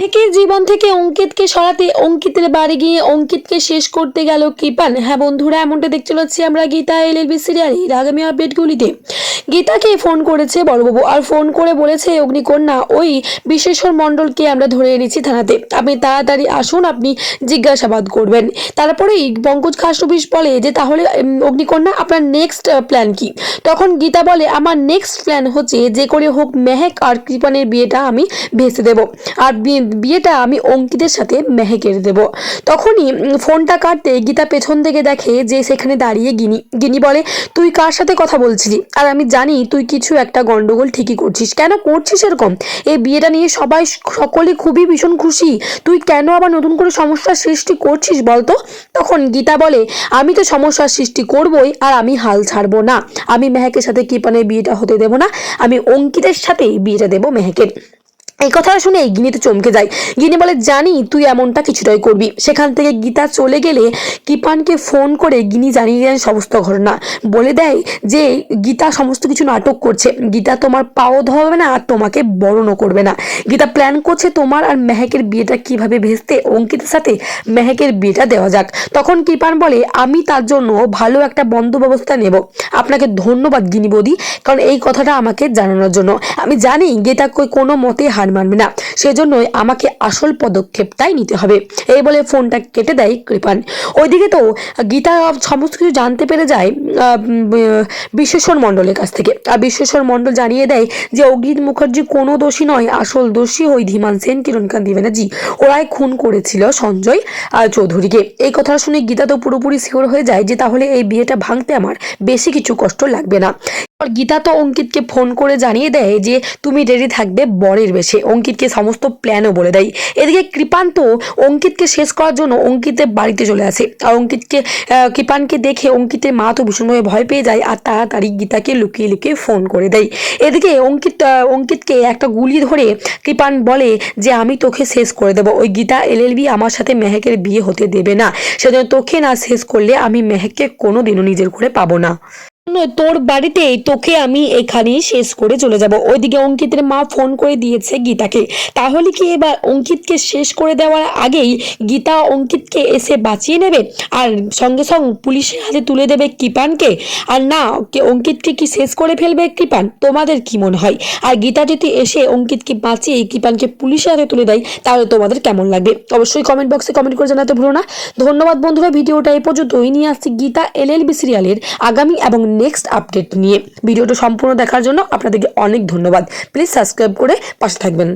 মেহেকের জীবন থেকে অঙ্কিতকে সরাতে অঙ্কিতের বাড়ি গিয়ে অঙ্কিতকে শেষ করতে গেল কৃপান। হ্যাঁ বন্ধুরা, এমনটা দেখতে চলেছি আমরা গীতা এল এলবি সিরিয়ালের আগামী আপডেটগুলিতে গীতাকে ফোন করেছে বড়বাবু আর ফোন করে বলেছে অগ্নিকন্যা, ওই বিশ্বেশ্বর মণ্ডলকে আমরা ধরে এনেছি থানাতে। আপনি তাড়াতাড়ি আসুন, আপনি জিজ্ঞাসাবাদ করবেন। তারপরেই পঙ্কজ খাসরবিশ বলে যে, তাহলে অগ্নিকন্যা, আপনার নেক্সট প্ল্যান কি? তখন গীতা বলে, আমার নেক্সট প্ল্যান হচ্ছে যে করে হোক মেহেক আর কৃপানের বিয়েটা আমি ভেসে দেব। আর বিয়েটা আমি অঙ্কিতের সাথে মেহে মেহেকের দেব। তখনই ফোনটা কাটতে গীতা পেছন থেকে দেখে যে সেখানে দাঁড়িয়ে গিনি গিনি বলে, তুই কার সাথে কথা বলছিলি? আর আমি জানি তুই কিছু একটা গন্ডগোল ঠিকই করছিস। কেন করছিস এরকম? এই বিয়েটা নিয়ে সবাই সকলে খুবই ভীষণ খুশি। তুই কেন আবার নতুন করে সমস্যার সৃষ্টি করছিস বলতো? তখন গীতা বলে, আমি তো সমস্যার সৃষ্টি করবই, আর আমি হাল ছাড়বো না। আমি মেহেকের সাথে কৃপানের বিয়েটা হতে দেবো না। আমি অঙ্কিতের সাথেই বিয়েটা দেবো মেহেকের। এই কথাটা শুনে গিনি তো চমকে যায়। গিনি বলে, জানি তুই এমনটা কিছুটাই করবি। সেখান থেকে গীতা চলে গেলে কিপানকে ফোন করে গিনি জানিয়ে দেন সমস্ত ঘটনা। বলে দেয় যে, গীতা সমস্ত কিছু নাটক করছে। গীতা তোমার পাও ধরবে না আর তোমাকে বরণও করবে না। গীতা প্ল্যান করছে তোমার আর মেহেকের বিয়েটা কীভাবে ভেস্তে অঙ্কিতের সাথে মেহেকের বিয়েটা দেওয়া যাক। তখন কিপান বলে, আমি তার জন্য ভালো একটা বন্ধ ব্যবস্থা নেব। আপনাকে ধন্যবাদ গিনি বৌদি, কারণ এই কথাটা আমাকে জানানোর জন্য। আমি জানি গীতা কোনো মতে হার মানবে না। সেজন্যই আমাকে আসল পদক্ষেপটাই নিতে হবে। এই বলে ফোনটা কেটে দেয় কৃপান। ওইদিকে তো গীতা সমস্ত কিছু জানতে পেরে যায় বিশ্বেশ্বর মণ্ডলের কাছ থেকে। আর বিশ্বেশ্বর মণ্ডল জানিয়ে দেয় যে অগ্নিত মুখার্জি কোনো দোষী নয়, আসল দোষী ওই ধীমান সেন, কিরণকান্তি ব্যানার্জি। ওরাই খুন করেছিল সঞ্জয় চৌধুরীকে। এই কথা শুনে গীতা তো পুরোপুরি শিওর হয়ে যায় যে তাহলে এই বিয়েটা ভাঙতে আমার বেশি কিছু কষ্ট লাগবে না। গীতা তো অঙ্কিতকে ফোন করে জানিয়ে দেয় যে, তুমি রেডি থাকবে বরের বেশে। অঙ্কিতকে সমস্ত প্ল্যানও বলে দেয়। এদিকে কৃপান্ত অঙ্কিতকে শেষ করার জন্য অঙ্কিতের বাড়িতে চলে আসে। আর অঙ্কিতকে কৃপানকে দেখে অঙ্কিতের মা তো ভীষণভাবে ভয় পেয়ে যায় আর তাড়াতাড়ি গীতাকে লুকিয়ে লুকিয়ে ফোন করে দেয়। এদিকে অঙ্কিত অঙ্কিতকে একটা গুলি ধরে কৃপান বলে যে, আমি তোকে শেষ করে দেবো। ওই গীতা এলএলবি আমার সাথে মেহেকের বিয়ে হতে দেবে না। সেজন্য তোকে না শেষ করলে আমি মেহেককে কোনো দিনও নিজের করে পাবো না। তোর বাড়িতে তোকে আমি এখানেই শেষ করে চলে যাব। ওইদিকে অঙ্কিতের মা ফোন করে দিয়েছে গীতাকে। তাহলে কি এবার অঙ্কিতকে শেষ করে দেওয়ার আগেই গীতা অঙ্কিতকে এসে বাঁচিয়ে নেবে? আর সঙ্গে সঙ্গে পুলিশের হাতে তুলে দেবে কৃপানকে? আর না অঙ্কিতকে কি শেষ করে ফেলবে কৃপান? তোমাদের কি মনে হয়? আর গীতা যদি এসে অঙ্কিতকে বাঁচিয়ে কৃপানকে পুলিশের হাতে তুলে দেয়, তাহলে তোমাদের কেমন লাগবে? অবশ্যই কমেন্ট বক্সে কমেন্ট করে জানাতে ভুলো না। ধন্যবাদ বন্ধুরা, ভিডিওটা এই পর্যন্তই। নিয়ে আসছি গীতা এলএলবি সিরিয়ালের আগামী এবং নেক্সট আপডেট নিয়ে ভিডিওটা সম্পূর্ণ দেখার জন্য আপনাদেরকে অনেক ধন্যবাদ। প্লিজ সাবস্ক্রাইব করে পাশে থাকবেন।